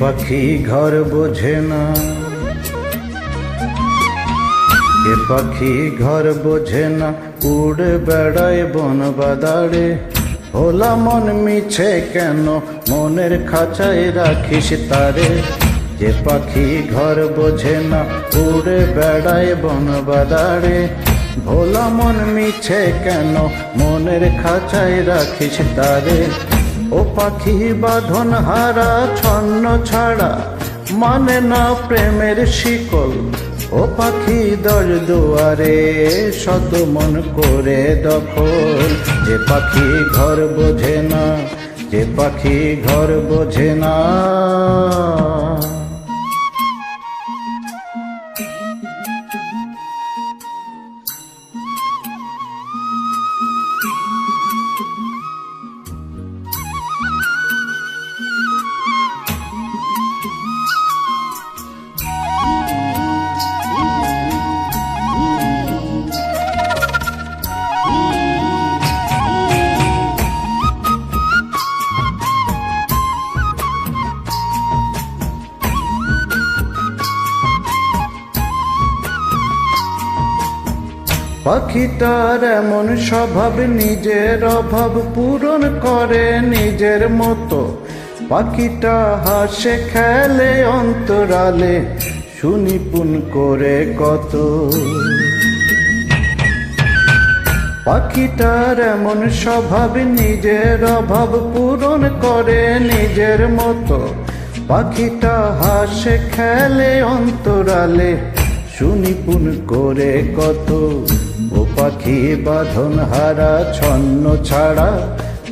পাখি ঘর বোঝে না, এ পাখি ঘর বোঝে না, উড়ে বেড়ায় বন বাদারে হোলা মন মিছে কেন, মনের খাঁচায় রাখিস তারে। যে পাখি ঘর বোঝে না, উড়ে বেড়ায় বন বাদারে ভোলা মন মিছে কেন, মনের খাঁচায় রাখিস তারে। ও পাখি বাঁধন হারা, ছন্ন ছাড়া মানে না প্রেমের শিকল। ও পাখি দর দুয়ারে, শত মন করে দখল। যে পাখি ঘর বোঝে না, যে পাখি ঘর বোঝে না। পাখিটার এমন স্বভাব, নিজের অভাব পূরণ করে নিজের মতো। পাখিটা হাসে, খেলে, অন্তরালে সুনিপুণ করে কত। পাখিটার এমন স্বভাব, নিজের অভাব পূরণ করে নিজের মতো। পাখিটা হাসে, খেলে, অন্তরালে সুনিপুণ করে কত। ও পাখি বাঁধন হারা, ছন্ন ছাড়া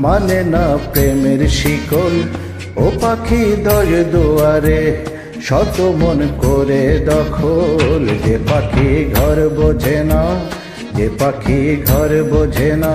মানে না প্রেমের শিকল। ও পাখি দয় দুয়ারে, শত মন করে দখল। যে পাখি ঘর বোঝে না, যে পাখি ঘর বোঝে না।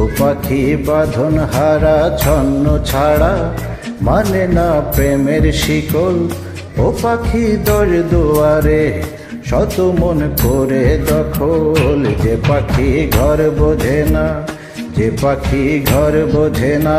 ও পাখি বাঁধন হারা ছন্ন ছাড়া মানে না প্রেমের শিকল? ও পাখি দর দুয়ারে শত মন করে দখল। যে পাখি ঘর বোঝে না, যে পাখি ঘর বোঝে না।